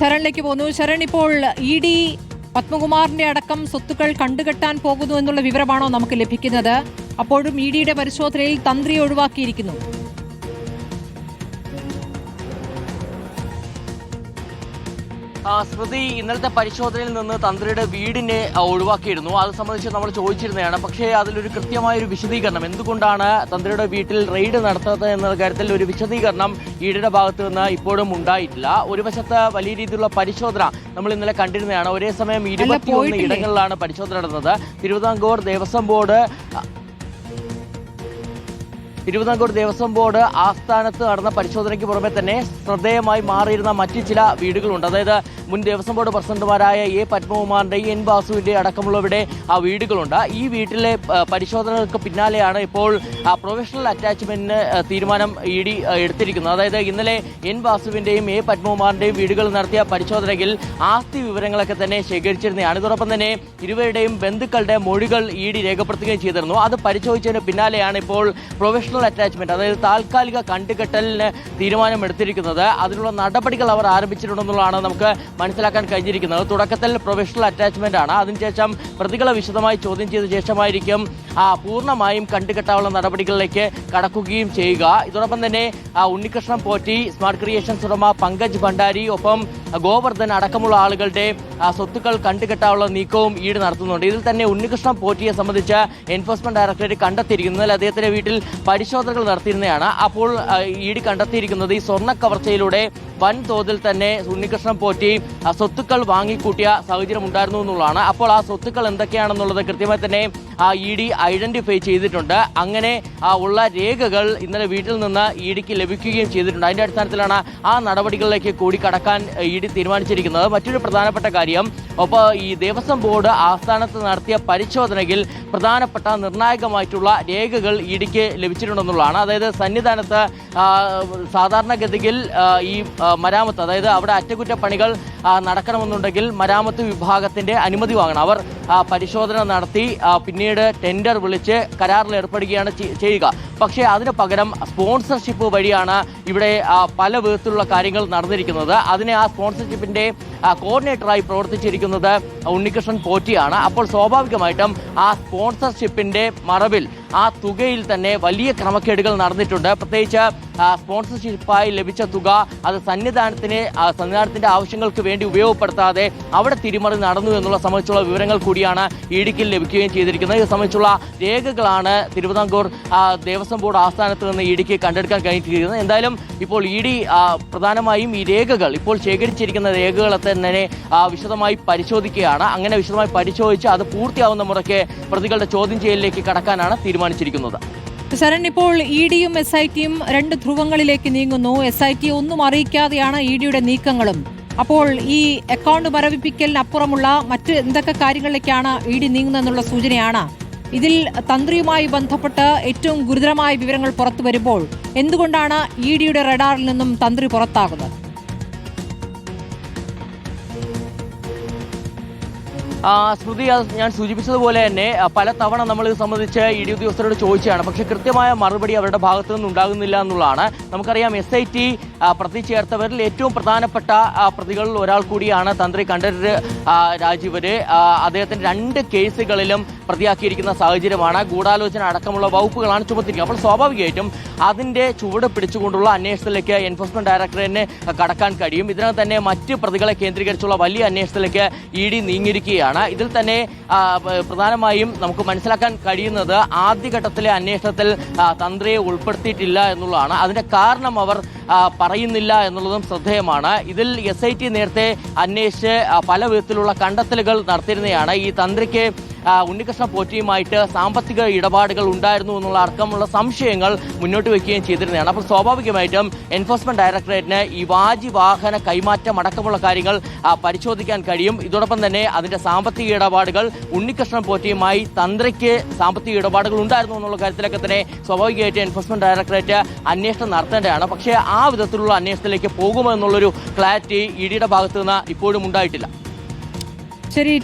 ശരണിലേക്ക് പോകുന്നു. ശരൺ ഇപ്പോൾ E D പത്മകുമാറിന്റെ അടക്കം സ്വത്തുക്കൾ കണ്ടുകെട്ടാൻ പോകുന്നു എന്നുള്ള വിവരമാണോ നമുക്ക് ലഭിക്കുന്നത്? അപ്പോഴും ഇ ഡിയുടെ പരിശോധനയിൽ തന്ത്രി ഒഴിവാക്കിയിരിക്കുന്നു. സ്മൃതി ഇന്നലത്തെ പരിശോധനയിൽ നിന്ന് തന്ത്രിയുടെ വീടിനെ ഒഴിവാക്കിയിരുന്നു. അത് സംബന്ധിച്ച് നമ്മൾ ചോദിച്ചിരുന്നതാണ്. പക്ഷേ അതിലൊരു കൃത്യമായ ഒരു വിശദീകരണം. എന്തുകൊണ്ടാണ് തന്ത്രിയുടെ വീട്ടിൽ റെയ്ഡ് നടത്തുന്നത് എന്ന കാര്യത്തിൽ ഒരു വിശദീകരണം ഈടിയുടെ ഭാഗത്ത് നിന്ന് ഇപ്പോഴും ഉണ്ടായിട്ടില്ല. ഒരു വശത്ത് വലിയ രീതിയിലുള്ള പരിശോധന നമ്മൾ ഇന്നലെ കണ്ടിരുന്നതാണ്. ഒരേ സമയം ഇരുപത്തിയൊന്ന്? ഇടങ്ങളിലാണ് പരിശോധന നടന്നത്. തിരുവിതാംകൂർ ദേവസ്വം ബോർഡ് തിരുവിതാംകൂർ ദേവസ്വം ബോർഡ് ആസ്ഥാനത്ത് നടന്ന പരിശോധനയ്ക്ക് പുറമെ തന്നെ ശ്രദ്ധേയമായി മാറിയിരുന്ന മറ്റു ചില വീടുകളുണ്ട്. അതായത് മുൻ ദേവസ്വം ബോർഡ് പ്രസിഡന്റുമാരായ എ പത്മകുമാറിന്റെ എൻ ബാസുവിന്റെ അടക്കമുള്ളവരുടെ ആ വീടുകളുണ്ട്. ഈ വീട്ടിലെ പരിശോധനകൾക്ക് പിന്നാലെയാണ് ഇപ്പോൾ പ്രൊഫഷണൽ അറ്റാച്ച്മെന്റിന് തീരുമാനം ഇ ഡി എടുത്തിരിക്കുന്നത്. അതായത് ഇന്നലെ എൻ ബാസുവിന്റെയും എ പത്മകുമാറിന്റെയും വീടുകൾ നടത്തിയ പരിശോധനയിൽ ആസ്തി വിവരങ്ങളൊക്കെ തന്നെ ശേഖരിച്ചിരുന്നതാണ്. ഇതോടൊപ്പം തന്നെ ഇരുവരുടെയും ബന്ധുക്കളുടെ മൊഴികൾ ഇ ഡി രേഖപ്പെടുത്തുകയും ചെയ്തിരുന്നു. അത് പരിശോധിച്ചതിന് പിന്നാലെയാണ് ഇപ്പോൾ പ്രൊഫഷണൽ അറ്റാച്ച്മെന്റ് അതായത് താൽക്കാലിക കണ്ടുകെട്ടലിന് തീരുമാനമെടുത്തിരിക്കുന്നത്. അതിനുള്ള നടപടികൾ അവർ ആരംഭിച്ചിട്ടുണ്ടെന്നുള്ളതാണ് നമുക്ക് മനസ്സിലാക്കാൻ കഴിഞ്ഞിരിക്കുന്നത്. തുടക്കത്തിൽ പ്രൊഫഷണൽ അറ്റാച്ച്മെന്റ് ആണ്. അതിനുശേഷം പ്രതികളെ വിശദമായി ചോദ്യം ചെയ്ത ശേഷമായിരിക്കും പൂർണമായും കണ്ടുകെട്ടാനുള്ള നടപടികളിലേക്ക് കടക്കുകയും ചെയ്യുക. ഇതോടൊപ്പം തന്നെ ഉണ്ണികൃഷ്ണൻ പോറ്റി സ്മാർട്ട് ക്രിയേഷൻസ് ഉടമ പങ്കജ് ഭണ്ഡാരി ഒപ്പം ഗോവർദ്ധൻ അടക്കമുള്ള ആളുകളുടെ സ്വത്തുക്കൾ കണ്ടുകെട്ടാനുള്ള നീക്കവും ഈട് നടത്തുന്നുണ്ട്. ഇതിൽ തന്നെ ഉണ്ണികൃഷ്ണൻ പോറ്റിയെ സംബന്ധിച്ച് എൻഫോഴ്സ്മെന്റ് ഡയറക്ടറേറ്റ് കണ്ടെത്തിയിരിക്കുന്നതിൽ അദ്ദേഹത്തിന്റെ വീട്ടിൽ പരിശോധനകൾ നടത്തിയിരുന്നതാണ്. അപ്പോൾ ഈട് കണ്ടെത്തിയിരിക്കുന്നത് ഈ സ്വർണ കവർച്ചയിലൂടെ വൻതോതിൽ തന്നെ ഉണ്ണികൃഷ്ണൻ പോറ്റി സ്വത്തുക്കൾ വാങ്ങിക്കൂട്ടിയ സാഹചര്യം ഉണ്ടായിരുന്നു എന്നുള്ളതാണ്. അപ്പോൾ ആ സ്വത്തുക്കൾ എന്തൊക്കെയാണെന്നുള്ളത് കൃത്യമായി തന്നെ ആ ഇ ഡി ഐഡന്റിഫൈ ചെയ്തിട്ടുണ്ട്. അങ്ങനെ ഉള്ള രേഖകൾ ഇന്നലെ വീട്ടിൽ നിന്ന് ഇ ഡിക്ക് ലഭിക്കുകയും ചെയ്തിട്ടുണ്ട്. അതിന്റെ അടിസ്ഥാനത്തിലാണ് ആ നടപടികളിലേക്ക് കൂടി കടക്കാൻ ഇ ഡി തീരുമാനിച്ചിരിക്കുന്നത്. മറ്റൊരു പ്രധാനപ്പെട്ട കാര്യം ഒപ്പം ഈ ദേവസ്വം ബോർഡ് ആസ്ഥാനത്ത് നടത്തിയ പരിശോധനയിൽ പ്രധാനപ്പെട്ട നിർണായകമായിട്ടുള്ള രേഖകൾ ഇ ഡിക്ക് ലഭിച്ചിട്ടുണ്ടെന്നുള്ളതാണ്. അതായത് സന്നിധാനത്ത് സാധാരണഗതിയിൽ ഈ മരാമത്ത് അതായത് അവിടെ അറ്റകുറ്റപ്പണികൾ നടക്കണമെന്നുണ്ടെങ്കിൽ മരാമത്ത് വിഭാഗത്തിന്റെ അനുമതി വാങ്ങണം. അവർ പരിശോധന നടത്തി പിന്നീട് ടെൻഡർ വിളിച്ച് കരാറിൽ ഏർപ്പെടുകയാണ് ചെയ്യുക. പക്ഷേ അതിന് പകരം സ്പോൺസർഷിപ്പ് വഴിയാണ് ഇവിടെ പല വിധത്തിലുള്ള കാര്യങ്ങൾ നടന്നിരിക്കുന്നത്. അതിനെ ആ സ്പോൺസർഷിപ്പിന്റെ കോർഡിനേറ്ററായി പ്രവർത്തിച്ചിരിക്കുന്നത് ഉണ്ണികൃഷ്ണൻ പോറ്റിയാണ് അപ്പോൾ സ്വാഭാവികമായിട്ടും ആ സ്പോൺസർഷിപ്പിന്റെ മറവിൽ ആ തുകയിൽ തന്നെ വലിയ ക്രമക്കേടുകൾ നടന്നിട്ടുണ്ട്. പ്രത്യേകിച്ച് സ്പോൺസർഷിപ്പായി ലഭിച്ച തുക അത് സന്നിധാനത്തിന് സന്നിധാനത്തിന്റെ ആവശ്യങ്ങൾക്ക് വേണ്ടി ഉപയോഗപ്പെടുത്താതെ അവിടെ തിരിമറി നടന്നു എന്നുള്ള സംബന്ധിച്ചുള്ള വിവരങ്ങൾ കൂടിയാണ് ഇടുക്കിയിൽ ലഭിക്കുകയും ചെയ്തിരിക്കുന്നത്. ഇത് സംബന്ധിച്ചുള്ള രേഖകളാണ് തിരുവിതാംകൂർ ദേവസ്വം ബോർഡ് ആസ്ഥാനത്ത് നിന്ന് ഇടുക്കി കണ്ടെടുക്കാൻ കഴിഞ്ഞിരിക്കുന്നത്. എന്തായാലും ഇപ്പോൾ ഇ ഡി പ്രധാനമായും ഈ രേഖകൾ ഇപ്പോൾ ശേഖരിച്ചിരിക്കുന്ന രേഖകളെ തന്നെ വിശദമായി പരിശോധിക്കുകയാണ്. അങ്ങനെ വിശദമായി പരിശോധിച്ച് അത് പൂർത്തിയാവുന്ന മുറയ്ക്ക് പ്രതികളുടെ ചോദ്യം ചെയ്യലിലേക്ക് കടക്കാനാണ് തീരുമാനിച്ചിരിക്കുന്നത്. ശരൺ ഇപ്പോൾ ഇ ഡിയും എസ് ഐ ടിയും രണ്ട് ധ്രുവങ്ങളിലേക്ക് നീങ്ങുന്നു. എസ് ഐ ടി ഒന്നും അറിയിക്കാതെയാണ് ഇ ഡിയുടെ നീക്കങ്ങളും. അപ്പോൾ ഈ അക്കൗണ്ട് മരവിപ്പിക്കലിനപ്പുറമുള്ള മറ്റ് എന്തൊക്കെ കാര്യങ്ങളിലേക്കാണ് ഇ ഡി നീങ്ങുന്നതെന്നുള്ള സൂചനയാണ്. ഇതിൽ തന്ത്രിയുമായി ബന്ധപ്പെട്ട് ഏറ്റവും ഗുരുതരമായ വിവരങ്ങൾ പുറത്തു വരുമ്പോൾ എന്തുകൊണ്ടാണ് ഇ ഡിയുടെ റഡാറിൽ നിന്നും തന്ത്രി പുറത്താകുന്നത്? അത് ഞാൻ സൂചിപ്പിച്ചതുപോലെ തന്നെ പല തവണ നമ്മൾ ഇത് സംബന്ധിച്ച് ഇ ഡി ഉദ്യോഗസ്ഥരോട് ചോദിച്ചതാണ് പക്ഷെ കൃത്യമായ മറുപടി അവരുടെ ഭാഗത്തു നിന്ന് ഉണ്ടാകുന്നില്ല എന്നുള്ളതാണ്. നമുക്കറിയാം എസ് ഐ ടി പ്രതി ചേർത്തവരിൽ ഏറ്റവും പ്രധാനപ്പെട്ട പ്രതികളിൽ ഒരാൾ കൂടിയാണ് തന്ത്രി കണ്ഠരര് രാജീവര് അദ്ദേഹത്തിന് രണ്ട് കേസുകളിലും പ്രതിയാക്കിയിരിക്കുന്ന സാഹചര്യമാണ്. ഗൂഢാലോചന അടക്കമുള്ള വകുപ്പുകളാണ് ചുമത്തിരിക്കുന്നത്. അപ്പോൾ സ്വാഭാവികമായിട്ടും അതിന്റെ ചുവട് പിടിച്ചുകൊണ്ടുള്ള അന്വേഷണത്തിലേക്ക് എൻഫോഴ്സ്മെന്റ് ഡയറക്ടറേറ്റിന് കടക്കാൻ കഴിയും. ഇതിനകം തന്നെ മറ്റ് പ്രതികളെ കേന്ദ്രീകരിച്ചുള്ള വലിയ അന്വേഷണത്തിലേക്ക് ഇ ഡി നീങ്ങിയിരിക്കുകയാണ്. ഇതിൽ തന്നെ പ്രധാനമായും നമുക്ക് മനസ്സിലാക്കാൻ കഴിയുന്നത് ആദ്യഘട്ടത്തിലെ അന്വേഷണത്തിൽ തന്ത്രിയെ ഉൾപ്പെടുത്തിയിട്ടില്ല എന്നുള്ളതാണ്. അതിന്റെ കാരണം അവർ പറയുന്നില്ല എന്നുള്ളതും ശ്രദ്ധേയമാണ്. ഇതിൽ എസ് ഐ ടി നേരത്തെ അന്വേഷിച്ച് പല വിധത്തിലുള്ള കണ്ടെത്തലുകൾ നടത്തിയിരുന്നതാണ്. ഈ തന്ത്രിക്ക് ഉണ്ണികൃഷ്ണ പോറ്റിയുമായിട്ട് സാമ്പത്തിക ഇടപാടുകൾ ഉണ്ടായിരുന്നു എന്നുള്ള അടക്കമുള്ള സംശയങ്ങൾ മുന്നോട്ട് വെക്കുകയും ചെയ്തിരുന്നതാണ്. അപ്പോൾ സ്വാഭാവികമായിട്ടും എൻഫോഴ്സ്മെന്റ് ഡയറക്ടറേറ്റിന് ഈ വാജി വാഹന കൈമാറ്റം അടക്കമുള്ള കാര്യങ്ങൾ പരിശോധിക്കാൻ കഴിയും. ഇതോടൊപ്പം തന്നെ അതിന്റെ സാമ്പത്തിക ഇടപാടുകൾ ഉണ്ണികൃഷ്ണൻ പോറ്റിയുമായി തന്ത്രിക്ക് സാമ്പത്തിക ഇടപാടുകൾ ഉണ്ടായിരുന്നു എന്നുള്ള കാര്യത്തിലൊക്കെ തന്നെ സ്വാഭാവികമായിട്ട് എൻഫോഴ്സ്മെന്റ് ഡയറക്ടറേറ്റ് അന്വേഷണം നടത്തേണ്ടതാണ്. പക്ഷേ ആ വിധത്തിലുള്ള അന്വേഷണത്തിലേക്ക് പോകുമോ എന്നുള്ളൊരു ക്ലാരിറ്റി ഇ ഡിയുടെ ഭാഗത്തു ഇപ്പോഴും ഉണ്ടായിട്ടില്ല. ശരി